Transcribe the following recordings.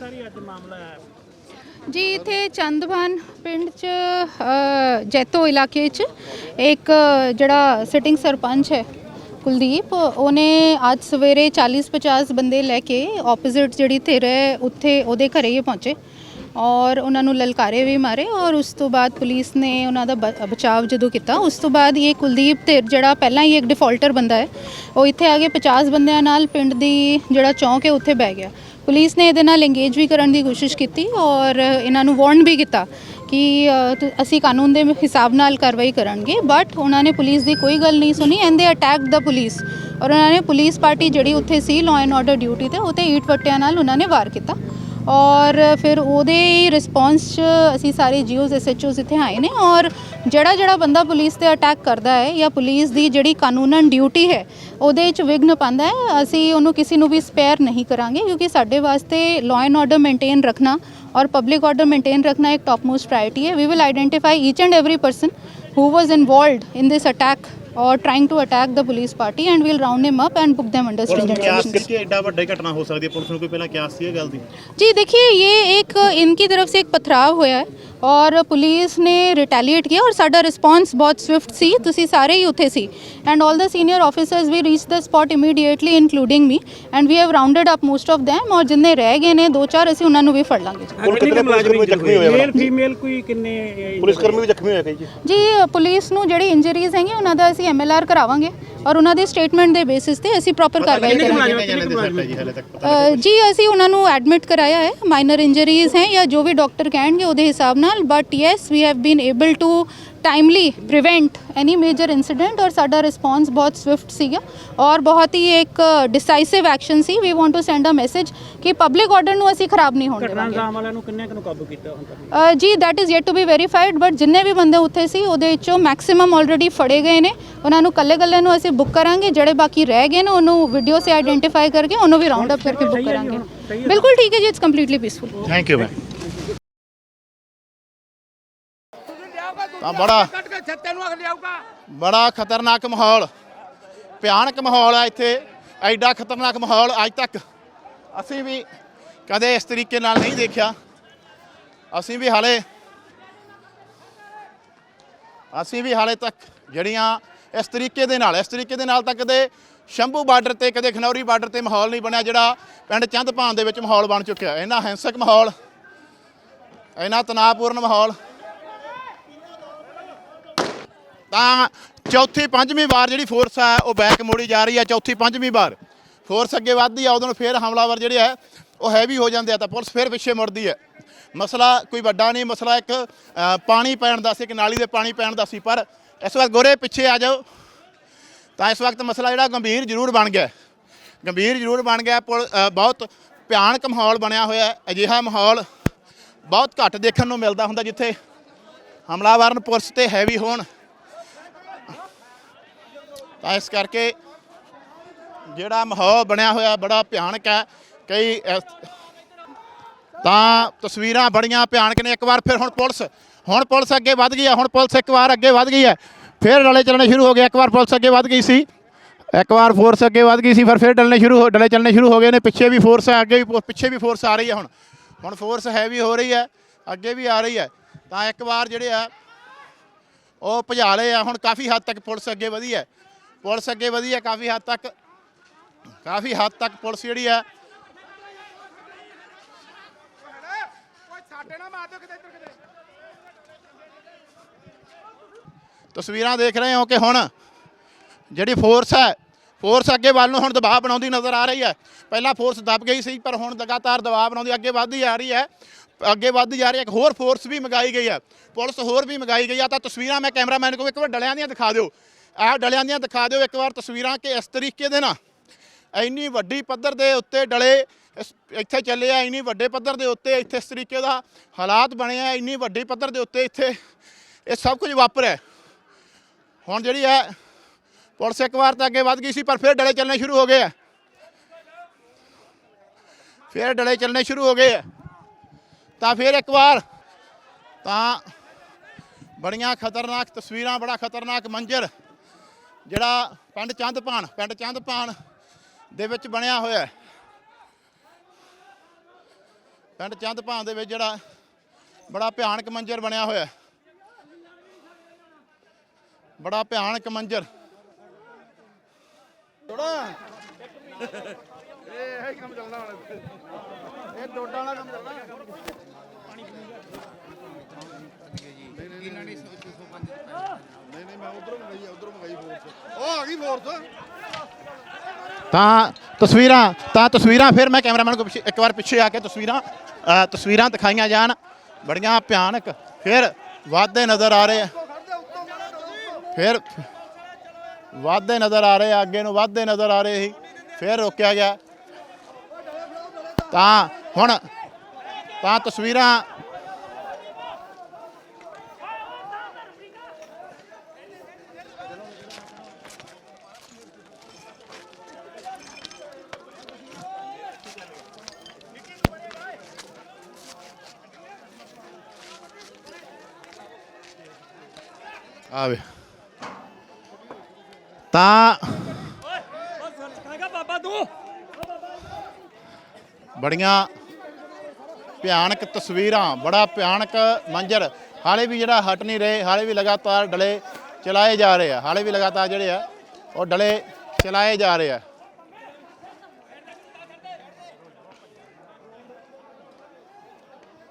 ਸਾਰੀ ਅੱਜ ਮਾਮਲਾ ਹੈ? ਜੀ, ਇੱਥੇ ਚੰਦਵਾਨ ਪਿੰਡ ਚ ਜੈਤੋ ਇਲਾਕੇ ਚ ਇੱਕ, ਜਿਹੜਾ ਸਿਟਿੰਗ ਸਰਪੰਚ ਹੈ ਕੁਲਦੀਪ, ਉਹਨੇ ਅੱਜ ਸਵੇਰੇ 40-50 ਬੰਦੇ ਲੈ ਕੇ ਆਪੋਜ਼ਿਟ ਜਿਹੜੀ ਧਿਰ ਹੈ, ਉੱਥੇ ਉਹਦੇ ਘਰੇ ਹੀ ਪਹੁੰਚੇ ਔਰ ਉਹਨਾਂ ਨੂੰ ਲਲਕਾਰੇ ਵੀ ਮਾਰੇ ਔਰ ਉਸ ਤੋਂ ਬਾਅਦ ਪੁਲਿਸ ਨੇ ਉਹਨਾਂ ਦਾ ਬ- ਬਚਾਵ ਜਦੋਂ ਕੀਤਾ, ਉਸ ਤੋਂ ਬਾਅਦ ਇਹ ਕੁਲਦੀਪ ਧਿਰ ਜਿਹੜਾ ਪਹਿਲਾਂ ਹੀ ਇੱਕ ਡਿਫਾਲਟਰ ਬੰਦਾ ਹੈ, ਉਹ ਇੱਥੇ ਆ ਕੇ 50 ਬੰਦਿਆਂ ਨਾਲ ਪਿੰਡ ਦੀ ਜਿਹੜਾ ਚੌਂਕ ਹੈ, ਉੱਥੇ ਬਹਿ ਗਿਆ। ਪੁਲਿਸ ਨੇ ਇਹਦੇ ਨਾਲ ਇੰਗੇਜ ਵੀ ਕਰਨ ਦੀ ਕੋਸ਼ਿਸ਼ ਕੀਤੀ ਔਰ ਇਹਨਾਂ ਨੂੰ ਵਾਰਨ ਵੀ ਕੀਤਾ ਕਿ ਅਸੀਂ ਕਾਨੂੰਨ ਦੇ ਹਿਸਾਬ ਨਾਲ ਕਾਰਵਾਈ ਕਰਾਂਗੇ ਬਟ ਉਹਨਾਂ ਨੇ ਪੁਲਿਸ ਦੀ ਕੋਈ ਗੱਲ ਨਹੀਂ ਸੁਣੀ ਐਂਡ ਦੇ ਅਟੈਕ ਦਾ ਪੁਲਿਸ ਔਰ ਉਹਨਾਂ ਨੇ ਪੁਲਿਸ ਪਾਰਟੀ ਜਿਹੜੀ ਉੱਥੇ ਸੀ ਲਾਅ ਐਂਡ ਆਰਡਰ ਡਿਊਟੀ ਤੇ ਉੱਤੇ ਈਟ ਵੱਟਿਆਂ ਨਾਲ ਉਹਨਾਂ ਨੇ ਵਾਰ ਕੀਤਾ। ਔਰ ਫਿਰ ਉਹਦੇ ਰਿਸਪੌਂਸ 'ਚ ਅਸੀਂ ਸਾਰੇ ਜੀਓਜ਼ ਐਸਐਚਓਜ਼ ਇੱਥੇ ਆਏ ਨੇ ਔਰ ਜਿਹੜਾ ਜਿਹੜਾ ਬੰਦਾ ਪੁਲਿਸ ਤੇ ਅਟੈਕ ਕਰਦਾ ਹੈ ਜਾਂ ਪੁਲਿਸ ਦੀ ਜਿਹੜੀ ਕਾਨੂੰਨਨ ਡਿਊਟੀ ਹੈ, ਉਹਦੇ 'ਚ ਵਿਘਨ ਪਾਉਂਦਾ ਹੈ, ਅਸੀਂ ਉਹਨੂੰ ਕਿਸੇ ਨੂੰ ਵੀ ਸਪੇਅਰ ਨਹੀਂ ਕਰਾਂਗੇ ਕਿਉਂਕਿ ਸਾਡੇ ਵਾਸਤੇ ਲਾਅ ਐਂਡ ਆਰਡਰ ਮੇਨਟੇਨ ਰੱਖਣਾ ਔਰ ਪਬਲਿਕ ਆਰਡਰ ਮੇਨਟੇਨ ਰੱਖਣਾ ਇੱਕ ਟਾਪ ਮੋਸਟ ਪ੍ਰਾਇੋਰਟੀ ਹੈ। We will identify each and every person who was involved in this attack or trying to attack the police party and we'll round him up and book them under police ਨੂੰ stringent ਕਿਆਸ sanctions. ਕਿ ਐਡਾ ਵੱਡਾ ਹੀ ਘਟਨਾ ਹੋ ਸਕਦੀ ਹੈ police ਨੂੰ ਕੋਈ ਪਹਿਲਾਂ ਕਿਆਸ ਸੀ ਇਹ ਗੱਲ ਦੀ जी देखिए ये एक इनकी तरफ से एक पथराव होया है ਔਰ ਪੁਲਿਸ ਨੇ ਰਿਟੈਲੀਏਟ ਕੀਤਾ ਔਰ ਸਾਡਾ ਰਿਸਪੌਂਸ ਬਹੁਤ ਸਵਿਫਟ ਸੀ ਤੁਸੀਂ ਸਾਰੇ ਹੀ ਉੱਥੇ ਸੀ। And 올 the senior officers we reach the spot immediately including me and we have rounded up most of them ਔਰ ਜਿੰਨੇ ਰਹਿ ਗਏ ਨੇ ਦੋ ਚਾਰ ਅਸੀਂ ਉਹਨਾਂ ਨੂੰ ਵੀ ਫੜ ਲਾਂਗੇ। ਹੁਣ ਕਿੰਨੇ ਮੁਲਾਜ਼ਮ ਜ਼ਖਮੀ ਹੋਏ ਮੇਲ ਫੀਮੇਲ ਕੋਈ ਕਿੰਨੇ ਇਹ, ਪੁਲਿਸ ਕਰਮੀ ਵੀ ਜ਼ਖਮੀ ਹੋਏ ਕਈ ਜੀ। ਜੀ ਪੁਲਿਸ ਨੂੰ ਜਿਹੜੀ ਇੰਜਰੀਜ਼ ਹੈਗੀਆਂ ਉਹਨਾਂ ਦਾ ਅਸੀਂ ਐਮਐਲਆਰ ਕਰਾਵਾਂਗੇ ਔਰ ਉਹਨਾਂ ਦੇ ਸਟੇਟਮੈਂਟ ਦੇ ਬੇਸਿਸ ਤੇ ਅਸੀਂ ਪ੍ਰੋਪਰ ਕਾਰਵਾਈ ਕਰਾਂਗੇ। ਜੀ ਅਸੀਂ ਉਹਨਾਂ ਨੂੰ ਐਡਮਿਟ ਕਰਾਇਆ ਹੈ ਮਾਈਨਰ ਇੰਜਰੀਜ਼ ਹੈ ਜਾਂ ਜੋ ਵੀ ਡਾਕਟਰ ਕਹਿਣਗੇ ਉਹਦੇ ਹਿਸਾਬ ਨਾਲ but yes we have been able to timely prevent any major incident ਔਰ ਸਾਡਾ ਰਿਸਪੌਂਸ ਬਹੁਤ ਸਵਿਫਟ ਸੀਗਾ ਔਰ ਬਹੁਤ ਹੀ ਇੱਕ decisive action C we want to send a message ਕਿ ਪਬਲਿਕ ਆਰਡਰ ਨੂੰ ਅਸੀਂ ਖਰਾਬ ਨਹੀਂ ਹੋਣ ਘਟਨਾ ਦੇਵਾਂਗੇ ਅੰਜਾਮ ਵਾਲਿਆਂ ਨੂੰ ਕਿੰਨੇ ਕੁ ਨੂੰ ਕਾਬੂ ਕੀਤਾ ਹੁਣ ਤੱਕ? ਅ, ਜੀ that is yet to be verified but ਜਿੰਨੇ ਵੀ ਬੰਦੇ ਉੱਥੇ ਸੀ ਉਹਦੇ ਵਿੱਚੋਂ ਮੈਕਸਿਮਮ ਆਲਰੇਡੀ ਫੜੇ ਗਏ ਨੇ। ਉਹਨਾਂ ਨੂੰ ਕੱਲੇ ਕੱਲੇ ਨੂੰ ਅਸੀਂ ਬੁੱਕ ਕਰਾਂਗੇ ਜਿਹੜੇ ਬਾਕੀ ਰਹਿ ਗਏ ਨੇ ਉਹਨੂੰ ਵੀਡੀਓ ਸੇ ਆਈਡੈਂਟੀਫਾਈ ਕਰਕੇ ਉਹਨੂੰ ਵੀ ਰਾਉਂਡ ਅਪ ਕਰਕੇ ਬੁੱਕ ਕਰਾਂਗੇ। ਬਿਲਕੁਲ ਠੀਕ ਹੈ ਜੀ it's completely peaceful thank you ma'am ਤਾਂ ਬੜਾ ਕੱਟ ਕੇ ਛੱਤੇ ਨੂੰ ਅਗ ਲਿਆਊਗਾ। ਬੜਾ ਖਤਰਨਾਕ ਮਾਹੌਲ। ਭਿਆਨਕ ਮਾਹੌਲ ਹੈ ਇੱਥੇ। ਐਡਾ ਖਤਰਨਾਕ ਮਾਹੌਲ ਅੱਜ ਤੱਕ ਅਸੀਂ ਵੀ ਕਦੇ ਇਸ ਤਰੀਕੇ ਨਾਲ ਨਹੀਂ ਦੇਖਿਆ। ਅਸੀਂ ਵੀ ਹਾਲੇ ਅਸੀਂ ਵੀ ਹਾਲੇ ਤੱਕ ਜਿਹੜੀਆਂ ਇਸ ਤਰੀਕੇ ਦੇ ਨਾਲ ਇਸ ਤਰੀਕੇ ਦੇ ਨਾਲ ਤਾਂ ਕਦੇ ਸ਼ੰਭੂ ਬਾਰਡਰ ਤੇ ਕਦੇ ਖਨੌਰੀ ਬਾਰਡਰ ਤੇ ਮਾਹੌਲ ਨਹੀਂ ਬਣਿਆ ਜਿਹੜਾ ਪਿੰਡ ਚੰਦਪਾਨ ਦੇ ਵਿੱਚ ਮਾਹੌਲ ਬਣ ਚੁੱਕਿਆ। ਇੰਨਾ ਹਿੰਸਕ ਮਾਹੌਲ ਇੰਨਾ ਤਣਾਅਪੂਰਨ ਮਾਹੌਲ। ਤਾਂ ਚੌਥੀ ਪੰਜਵੀਂ ਵਾਰ ਜਿਹੜੀ ਫੋਰਸ ਆ, ਉਹ ਬੈਕ ਮੋੜੀ ਜਾ ਰਹੀ ਆ, ਚੌਥੀ ਪੰਜਵੀਂ ਵਾਰ। ਫੋਰਸ ਅੱਗੇ ਵੱਧਦੀ ਆ ਉਦੋਂ ਫਿਰ ਹਮਲਾਵਰ ਜਿਹੜੇ ਆ, ਉਹ ਹੈਵੀ ਹੋ ਜਾਂਦੇ ਆ, ਤਾਂ ਪੁਲਿਸ ਫਿਰ ਪਿੱਛੇ ਮੁੜਦੀ ਹੈ ਮਸਲਾ ਕੋਈ ਵੱਡਾ ਨਹੀਂ, ਮਸਲਾ ਇੱਕ ਪਾਣੀ ਪੈਣ ਦਾ ਸੀ, ਇੱਕ ਨਾਲੀ ਦੇ ਪਾਣੀ ਪੈਣ ਦਾ ਸੀ, ਪਰ ਇਸ ਵਾਰ ਗੋਰੇ ਪਿੱਛੇ ਆ ਜਾਓ। ਤਾਂ ਇਸ ਵਕਤ ਮਸਲਾ ਜਿਹੜਾ ਗੰਭੀਰ ਜ਼ਰੂਰ ਬਣ ਗਿਆ। ਗੰਭੀਰ ਜ਼ਰੂਰ ਬਣ ਗਿਆ, ਪੁਲ- ਬਹੁਤ ਭਿਆਨਕ ਮਾਹੌਲ ਬਣਿਆ ਹੋਇਆ ਹੈ ਅਜਿਹਾ ਮਾਹੌਲ ਬਹੁਤ ਘੱਟ ਦੇਖਣ ਨੂੰ ਮਿਲਦਾ ਹੁੰਦਾ, ਜਿੱਥੇ ਹਮਲਾਵਰ ਪੁਲਿਸ ਤੇ ਹੈਵੀ ਹੋਣ। ਤਾਂ ਇਸ ਕਰਕੇ ਜਿਹੜਾ ਮਾਹੌਲ ਬਣਿਆ ਹੋਇਆ ਬੜਾ ਭਿਆਨਕ ਹੈ। ਕਈ ਤਾਂ ਤਸਵੀਰਾਂ ਬੜੀਆਂ ਭਿਆਨਕ ਨੇ। ਇੱਕ ਵਾਰ ਫਿਰ ਹੁਣ ਪੁਲਿਸ ਹੁਣ ਪੁਲਿਸ ਅੱਗੇ ਵੱਧ ਗਈ ਹੈ। ਹੁਣ ਪੁਲਿਸ ਇੱਕ ਵਾਰ ਅੱਗੇ ਵੱਧ ਗਈ ਹੈ। ਫਿਰ ਡਲੇ ਚੱਲਣੇ ਸ਼ੁਰੂ ਹੋ ਗਏ। ਇੱਕ ਵਾਰ ਪੁਲਿਸ ਅੱਗੇ ਵੱਧ ਗਈ ਸੀ। ਇੱਕ ਵਾਰ ਫੋਰਸ ਅੱਗੇ ਵੱਧ ਗਈ ਸੀ। ਪਰ ਫਿਰ ਡਲਣੇ ਸ਼ੁਰੂ ਹੋ ਡਲੇ ਚੱਲਣੇ ਸ਼ੁਰੂ ਹੋ ਗਏ ਨੇ। ਪਿੱਛੇ ਵੀ ਫੋਰਸ ਹੈ ਅੱਗੇ ਵੀ ਪਿੱਛੇ ਵੀ ਫੋਰਸ ਆ ਰਹੀ ਹੈ ਹੁਣ। ਹੁਣ ਫੋਰਸ ਹੈਵੀ ਹੋ ਰਹੀ ਹੈ। ਅੱਗੇ ਵੀ ਆ ਰਹੀ ਹੈ। ਤਾਂ ਇੱਕ ਵਾਰ ਜਿਹੜੇ ਆ, ਉਹ ਭਜਾਲੇ ਆ। ਹੁਣ ਕਾਫੀ ਹੱਦ ਤੱਕ ਪੁਲਿਸ ਅੱਗੇ ਵਧੀ ਹੈ। ਪੁਲਿਸ ਅੱਗੇ ਵਧੀ ਹੈ ਕਾਫੀ ਹੱਦ ਤੱਕ ਕਾਫੀ ਹੱਦ ਤੱਕ ਪੁਲਿਸ ਜਿਹੜੀ ਹੈ। ਤਸਵੀਰਾਂ ਦੇਖ ਰਹੇ ਹੋ ਕਿ ਹੁਣ ਜਿਹੜੀ ਫੋਰਸ ਹੈ ਫੋਰਸ ਅੱਗੇ ਵੱਲ ਨੂੰ ਹੁਣ ਦਬਾਅ ਬਣਾਉਂਦੀ ਨਜ਼ਰ ਆ ਰਹੀ ਹੈ। ਪਹਿਲਾਂ ਫੋਰਸ ਦਬ ਗਈ ਸੀ ਪਰ ਹੁਣ ਲਗਾਤਾਰ ਦਬਾਅ ਬਣਾਉਂਦੀ ਅੱਗੇ ਵੱਧਦੀ ਆ ਰਹੀ ਹੈ। ਅੱਗੇ ਵੱਧਦੀ ਜਾ ਰਹੀ ਹੈ ਇੱਕ ਹੋਰ ਫੋਰਸ ਵੀ ਮੰਗਾਈ ਗਈ ਹੈ। ਪੁਲਿਸ ਹੋਰ ਵੀ ਮੰਗਾਈ ਗਈ ਆ ਤਾਂ ਤਸਵੀਰਾਂ ਮੈਂ ਕੈਮਰਾਮੈਨ ਕੋਲ ਇੱਕ ਵਾਰ ਡਲਿਆਂ ਦੀਆਂ ਦਿਖਾ ਦਿਓ। ਆਹ ਡਲਿਆਂ ਦੀਆਂ ਦਿਖਾ ਦਿਓ ਇੱਕ ਵਾਰ ਤਸਵੀਰਾਂ ਕਿ ਇਸ ਤਰੀਕੇ ਦੇ ਨਾ ਇੰਨੀ ਵੱਡੀ ਪੱਧਰ ਦੇ ਉੱਤੇ ਡਲੇ ਇਸ- ਇੱਥੇ ਚੱਲੇ ਆ, ਇੰਨੀ ਵੱਡੇ ਪੱਧਰ ਦੇ ਉੱਤੇ ਇੱਥੇ ਇਸ ਤਰੀਕੇ ਦਾ ਹਾਲਾਤ ਬਣੇ ਆ, ਇੰਨੀ ਵੱਡੀ ਪੱਧਰ ਦੇ ਉੱਤੇ ਇੱਥੇ ਇਹ ਸਭ ਕੁਝ ਵਾਪਰਿਆ ਹੁਣ ਜਿਹੜੀ ਹੈ ਪੁਲਿਸ ਇੱਕ ਵਾਰ ਤਾਂ ਅੱਗੇ ਵੱਧ ਗਈ ਸੀ, ਪਰ ਫਿਰ ਡਲੇ ਚੱਲਣੇ ਸ਼ੁਰੂ ਹੋ ਗਏ ਆ। ਫਿਰ ਡਲੇ ਚੱਲਣੇ ਸ਼ੁਰੂ ਹੋ ਗਏ ਆ। ਤਾਂ ਫਿਰ ਇੱਕ ਵਾਰ ਤਾਂ ਬੜੀਆਂ ਖਤਰਨਾਕ ਤਸਵੀਰਾਂ, ਬੜਾ ਖਤਰਨਾਕ ਮੰਜ਼ਰ ਜਿਹੜਾ ਪਿੰਡ ਚੰਦਪਾਨ ਪਿੰਡ ਚੰਦਪਾਨ ਦੇ ਵਿੱਚ ਬਣਿਆ ਹੋਇਆ ਹੈ। ਪਿੰਡ ਚੰਦਪਾਨ ਦੇ ਵਿੱਚ ਜਿਹੜਾ ਬੜਾ ਭਿਆਨਕ ਮੰਜ਼ਰ ਬਣਿਆ ਹੋਇਆ ਹੈ। ਬੜਾ ਭਿਆਨਕ ਮੰਜ਼ਰ। ਇਹ ਹੀ ਕੰਮ ਚੱਲਣਾ ਹੁਣ। ਇਹ ਡੋਡਾ ਵਾਲਾ ਕੰਮ ਚੱਲਣਾ ਨਹੀਂ ਮੈਂ ਉਧਰੋਂ ਮੰਗਾਈ ਉਧਰੋਂ ਮੰਗਾਈ ਫੋਰਸ ਉਹ ਆ ਗਈ ਫੋਰਸ ਤਾਂ ਤਸਵੀਰਾਂ ਤਾਂ ਤਸਵੀਰਾਂ ਫਿਰ ਮੈਂ ਕੈਮਰਾਮੈਨ ਕੋ ਪਿੱਛੇ ਇੱਕ ਵਾਰ ਪਿੱਛੇ ਆ ਕੇ ਤਸਵੀਰਾਂ ਅ, ਤਸਵੀਰਾਂ ਦਿਖਾਈਆਂ ਜਾਣ। ਬੜੀਆਂ ਭਿਆਨਕ ਫਿਰ ਵਾਧੇ ਨਜ਼ਰ ਆ ਰਹੇ ਆ। ਫਿਰ ਵਾਧੇ ਨਜ਼ਰ ਆ ਰਹੇ ਆ ਅੱਗੇ ਨੂੰ ਵਾਧੇ ਨਜ਼ਰ ਆ ਰਹੇ ਸੀ ਫਿਰ ਰੋਕਿਆ ਗਿਆ। ਤਾਂ ਹੁਣ ਤਾਂ ਤਸਵੀਰਾਂ ਆਵੇ ਤਾਂ ਬੜੀਆਂ ਭਿਆਨਕ ਤਸਵੀਰਾਂ ਬੜਾ ਭਿਆਨਕ ਮੰਜ਼ਰ ਹਾਲੇ ਵੀ ਜਿਹੜਾ ਹਟ ਨਹੀਂ ਰਹੇ ਹਾਲੇ ਵੀ ਲਗਾਤਾਰ ਡਲੇ ਚਲਾਏ ਜਾ ਰਹੇ ਆ ਹਾਲੇ ਵੀ ਲਗਾਤਾਰ ਜਿਹੜੇ ਆ ਉਹ ਡਲੇ ਚਲਾਏ ਜਾ ਰਹੇ ਆ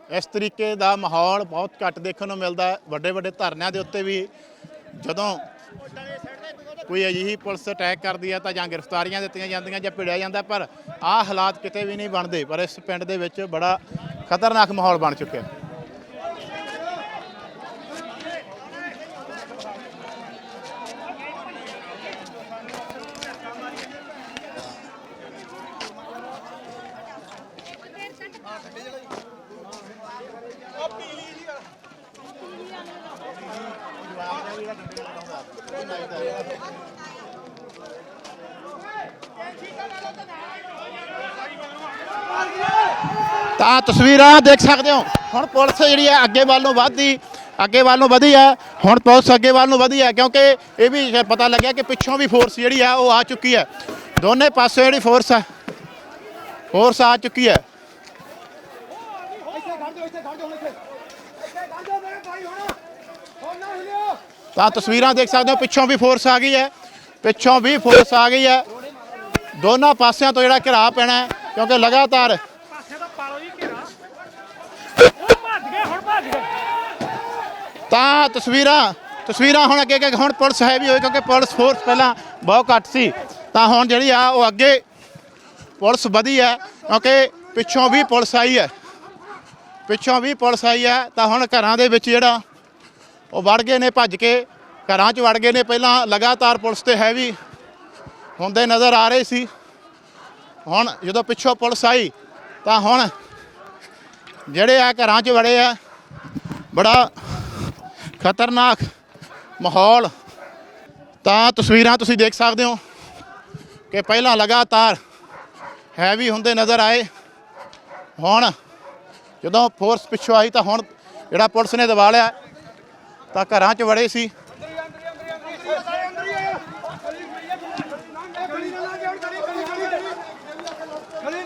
ਇਸ ਤਰੀਕੇ ਦਾ ਮਾਹੌਲ ਬਹੁਤ ਘੱਟ ਦੇਖਣ ਨੂੰ ਮਿਲਦਾ ਵੱਡੇ ਵੱਡੇ ਧਰਨਿਆਂ ਦੇ ਉੱਤੇ ਵੀ ਜਦੋਂ ਕੋਈ ਅਜਿਹੀ ਪੁਲਿਸ ਅਟੈਕ ਕਰਦੀ ਹੈ ਤਾਂ ਜਾਂ ਗ੍ਰਿਫਤਾਰੀਆਂ ਦਿੱਤੀਆਂ ਜਾਂਦੀਆਂ ਜਾਂ ਭਿੜਿਆ ਜਾਂਦਾ, ਪਰ ਆਹ ਹਾਲਾਤ ਕਿਤੇ ਵੀ ਨਹੀਂ ਬਣਦੇ, ਪਰ ਇਸ ਪਿੰਡ ਦੇ ਵਿੱਚ ਬੜਾ ਖਤਰਨਾਕ ਮਾਹੌਲ ਬਣ ਚੁੱਕਿਆ। ਤਾਂ ਤਸਵੀਰਾਂ ਦੇਖ ਸਕਦੇ ਹੋ। ਹੁਣ ਪੁਲਿਸ ਜਿਹੜੀ ਹੈ ਅੱਗੇ ਵੱਲ ਨੂੰ ਵਧਦੀ, ਅੱਗੇ ਵੱਲ ਨੂੰ ਵਧੀ ਹੈ। ਹੁਣ ਪੁਲਿਸ ਅੱਗੇ ਵੱਲ ਨੂੰ ਵਧੀ ਹੈ ਕਿਉਂਕਿ ਇਹ ਵੀ ਪਤਾ ਲੱਗਿਆ ਕਿ ਪਿੱਛੋਂ ਵੀ ਫੋਰਸ ਜਿਹੜੀ ਹੈ ਉਹ ਆ ਚੁੱਕੀ ਹੈ। ਦੋਨੇ ਪਾਸੇ ਜਿਹੜੀ ਫੋਰਸ ਹੈ ਫੋਰਸ ਆ ਚੁੱਕੀ ਹੈ। ਇੱਥੇ ਖੜ ਜਾਓ, ਇੱਥੇ ਖੜ ਜਾਓ, ਹੁਣ ਇੱਥੇ। ਇੱਥੇ ਖੜ ਜਾਓ ਮੇਰੇ ਭਾਈ, ਹੁਣ। ਹੁਣ ਨਾ ਹਿਲਿਓ। ਤਾਂ ਤਸਵੀਰਾਂ ਦੇਖ ਸਕਦੇ ਹੋ, ਪਿੱਛੋਂ ਵੀ ਫੋਰਸ ਆ ਗਈ ਹੈ, ਪਿੱਛੋਂ ਵੀ ਫੋਰਸ ਆ ਗਈ ਹੈ। ਦੋਨਾਂ ਪਾਸਿਆਂ ਤੋਂ ਜਿਹੜਾ ਘਿਰਾ ਪੈਣਾ ਕਿਉਂਕਿ ਲਗਾਤਾਰ ਤਾਂ ਤਸਵੀਰਾਂ ਤਸਵੀਰਾਂ ਹੁਣ ਅੱਗੇ ਕਿ ਹੁਣ ਪੁਲਿਸ ਹੈ ਵੀ ਹੋਈ, ਕਿਉਂਕਿ ਪੁਲਿਸ ਫੋਰਸ ਪਹਿਲਾਂ ਬਹੁਤ ਘੱਟ ਸੀ। ਤਾਂ ਹੁਣ ਜਿਹੜੀ ਆ, ਉਹ ਅੱਗੇ ਪੁਲਿਸ ਵਧੀ ਹੈ, ਕਿਉਂਕਿ ਪਿੱਛੋਂ ਵੀ ਪੁਲਿਸ ਆਈ ਹੈ। ਪਿੱਛੋਂ ਵੀ ਪੁਲਿਸ ਆਈ ਹੈ, ਤਾਂ ਹੁਣ ਘਰਾਂ ਦੇ ਵਿੱਚ ਜਿਹੜਾ ਉਹ ਵੜ ਗਏ ਨੇ, ਭੱਜ ਕੇ ਘਰਾਂ 'ਚ ਵੜ ਗਏ ਨੇ। ਪਹਿਲਾਂ ਲਗਾਤਾਰ ਪੁਲਿਸ ਤੇ ਹੈਵੀ ਹੁੰਦੇ ਨਜ਼ਰ ਆ ਰਹੇ ਸੀ। ਹੁਣ ਜਦੋਂ ਪਿੱਛੋਂ ਪੁਲਿਸ ਆਈ, ਤਾਂ ਹੁਣ ਜਿਹੜੇ ਆ ਘਰਾਂ 'ਚ ਵੜੇ ਆ, ਬੜਾ ਖਤਰਨਾਕ ਮਾਹੌਲ। ਤਾਂ ਤਸਵੀਰਾਂ ਤੁਸੀਂ ਦੇਖ ਸਕਦੇ ਹੋ ਕਿ ਪਹਿਲਾਂ ਲਗਾਤਾਰ ਹੈਵੀ ਹੁੰਦੇ ਨਜ਼ਰ ਆਏ। ਹੁਣ ਜਦੋਂ ਫੋਰਸ ਪਿੱਛੋਂ ਆਈ, ਤਾਂ ਹੁਣ ਜਿਹੜਾ ਪੁਲਿਸ ਨੇ ਦਬਾ ਲਿਆ ਤਾਂ ਘਰਾਂ 'ਚ ਵੜੇ ਸੀ। ਗਲੀ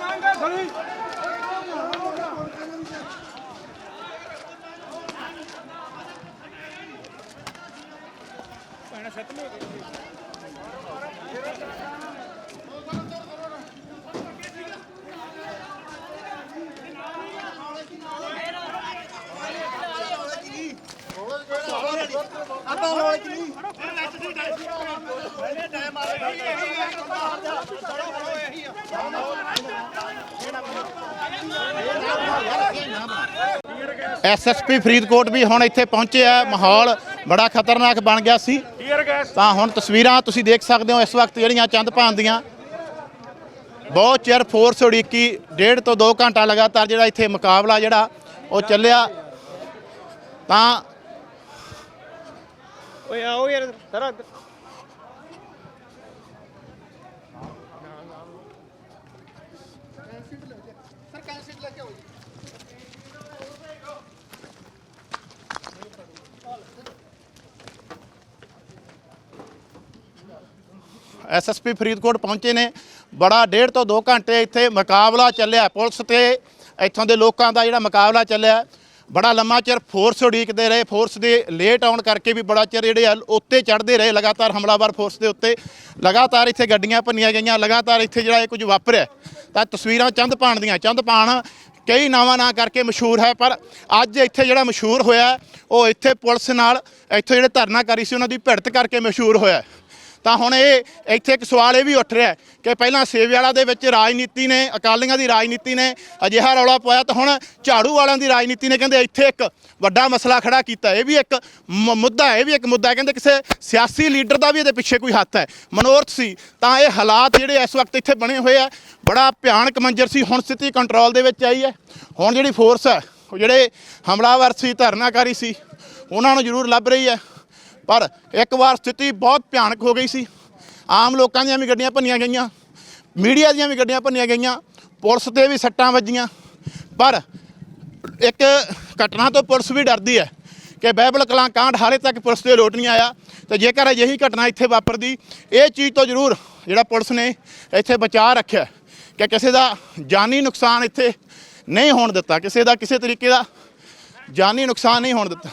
ਨਾ ਲੱਗੇ ਹੁਣ ਐਸਐਸਪੀ ਫਰੀਦਕੋਟ ਵੀ ਹੁਣ ਇੱਥੇ ਪਹੁੰਚਿਆ ਮਾਹੌਲ ਬੜਾ ਖਤਰਨਾਕ ਬਣ ਗਿਆ ਸੀ। ਤਾਂ ਹੁਣ ਤਸਵੀਰਾਂ ਤੁਸੀਂ ਦੇਖ ਸਕਦੇ ਹੋ ਇਸ ਵਕਤ ਜਿਹੜੀਆਂ ਚੰਦ ਭਾਨ ਦੀਆਂ। ਬਹੁਤ ਚਿਰ ਫੋਰਸ ਉਡੀਕੀ, ਡੇਢ ਤੋਂ 2 ਘੰਟਾ ਲਗਾਤਾਰ ਜਿਹੜਾ ਇੱਥੇ ਮੁਕਾਬਲਾ ਜਿਹੜਾ ਉਹ ਚੱਲਿਆ। ਤਾਂ ਓਏ ਆਓ ਯਾਰ ਤਰਾ ਐਸਐਸਪੀ ਫਰੀਦਕੋਟ ਪਹੁੰਚੇ ਨੇ। ਬੜਾ ਡੇਢ ਤੋਂ 2 ਘੰਟੇ ਇੱਥੇ ਮੁਕਾਬਲਾ ਚੱਲਿਆ। ਪੁਲਿਸ ਤੇ ਇੱਥੋਂ ਦੇ ਲੋਕਾਂ ਦਾ ਜਿਹੜਾ ਮੁਕਾਬਲਾ ਚੱਲਿਆ। ਬੜਾ ਲੰਮਾ ਚਿਰ ਫੋਰਸ ਉਡੀਕਦੇ ਰਹੇ ਫੋਰਸ ਦੇ ਲੇਟ ਆਉਣ ਕਰਕੇ ਵੀ ਬੜਾ ਚਿਰ ਜਿਹੜੇ ਆ ਉੱਤੇ ਚੜ੍ਹਦੇ ਰਹੇ, ਲਗਾਤਾਰ ਹਮਲਾਵਰ ਫੋਰਸ ਦੇ ਉੱਤੇ। ਲਗਾਤਾਰ ਇੱਥੇ ਗੱਡੀਆਂ ਭੰਨੀਆਂ ਗਈਆਂ, ਲਗਾਤਾਰ ਇੱਥੇ ਜਿਹੜਾ ਇਹ ਕੁਝ ਵਾਪਰਿਆ। ਤਾਂ ਤਸਵੀਰਾਂ ਚੰਦਪਾਣ ਦੀਆਂ ਚੰਦਪਾਣ ਕਈ ਨਾਵਾਂ ਨਾਂ ਕਰਕੇ ਮਸ਼ਹੂਰ ਹੈ, ਪਰ ਅੱਜ ਇੱਥੇ ਜਿਹੜਾ ਮਸ਼ਹੂਰ ਹੋਇਆ, ਉਹ ਇੱਥੇ ਪੁਲਿਸ ਨਾਲ ਇੱਥੇ ਜਿਹੜੇ ਧਰਨਾਕਾਰੀ ਸੀ, ਉਹਨਾਂ ਦੀ ਭਿੜਤ ਕਰਕੇ ਮਸ਼ਹੂਰ ਹੋਇਆ। ਤਾਂ ਹੁਣ ਇਹ ਇੱਥੇ ਇੱਕ ਸਵਾਲ ਇਹ ਵੀ ਉੱਠ ਰਿਹਾ ਕਿ ਪਹਿਲਾਂ ਸੇਵਿਆਲਾ ਦੇ ਵਿੱਚ ਰਾਜਨੀਤੀ ਨੇ, ਅਕਾਲੀਆਂ ਦੀ ਰਾਜਨੀਤੀ ਨੇ ਅਜਿਹਾ ਰੌਲਾ ਪਾਇਆ ਤਾਂ ਹੁਣ ਝਾੜੂ ਵਾਲਿਆਂ ਦੀ ਰਾਜਨੀਤੀ ਨੇ ਕਹਿੰਦੇ ਇੱਥੇ ਇੱਕ ਵੱਡਾ ਮਸਲਾ ਖੜਾ ਕੀਤਾ। ਇਹ ਵੀ ਇੱਕ ਮ- ਮੁੱਦਾ ਹੈ, ਇਹ ਵੀ ਇੱਕ ਮੁੱਦਾ ਹੈ। ਕਹਿੰਦੇ ਕਿਸੇ ਸਿਆਸੀ ਲੀਡਰ ਦਾ ਵੀ ਇਹਦੇ ਪਿੱਛੇ ਕੋਈ ਹੱਥ ਹੈ। ਮਨੋਰਥ ਸੀ, ਤਾਂ ਇਹ ਹਾਲਾਤ ਜਿਹੜੇ ਇਸ ਵਕਤ ਇੱਥੇ ਬਣੇ ਹੋਏ ਆ, ਬੜਾ ਭਿਆਨਕ ਮੰਜ਼ਰ ਸੀ। ਹੁਣ ਸਥਿਤੀ ਕੰਟਰੋਲ ਦੇ ਵਿੱਚ ਆਈ ਹੈ। ਹੁਣ ਜਿਹੜੀ ਫੋਰਸ ਹੈ, ਉਹ ਜਿਹੜੇ ਹਮਲਾਵਰ ਸੀ, ਧਰਨਾਕਾਰੀ ਸੀ, ਉਹਨਾਂ ਨੂੰ ਜ਼ਰੂਰ ਲੱਭ ਰਹੀ ਹੈ। ਪਰ ਇੱਕ ਵਾਰ ਸਥਿਤੀ ਬਹੁਤ ਭਿਆਨਕ ਹੋ ਗਈ ਸੀ। ਆਮ ਲੋਕਾਂ ਦੀਆਂ ਵੀ ਗੱਡੀਆਂ ਭੰਨੀਆਂ ਗਈਆਂ, ਮੀਡੀਆ ਦੀਆਂ ਵੀ ਗੱਡੀਆਂ ਭੰਨੀਆਂ ਗਈਆਂ, ਪੁਲਿਸ ਤੇ ਵੀ ਸੱਟਾਂ ਵੱਜੀਆਂ। ਪਰ ਇੱਕ ਘਟਨਾ ਤੋਂ ਪੁਲਿਸ ਵੀ ਡਰਦੀ ਹੈ ਕਿ ਬਾਈਬਲ ਕਲਾਂ ਕਾਂਡ ਹਾਲੇ ਤੱਕ ਪੁਲਿਸ 'ਤੇ ਲੋਟ ਨਹੀਂ ਆਇਆ। ਤੇ ਜੇਕਰ ਅਜਿਹੀ ਘਟਨਾ ਇੱਥੇ ਵਾਪਰਦੀ, ਇਹ ਚੀਜ਼ ਤੋਂ ਜ਼ਰੂਰ ਜਿਹੜਾ ਪੁਲਿਸ ਨੇ ਇੱਥੇ ਬਚਾਅ ਰੱਖਿਆ ਕਿ ਕਿਸੇ ਦਾ ਜਾਨੀ ਨੁਕਸਾਨ ਇੱਥੇ ਨਹੀਂ ਹੋਣ ਦਿੱਤਾ, ਕਿਸੇ ਦਾ ਕਿਸੇ ਤਰੀਕੇ ਦਾ ਜਾਨੀ ਨੁਕਸਾਨ ਨਹੀਂ ਹੋਣ ਦਿੱਤਾ।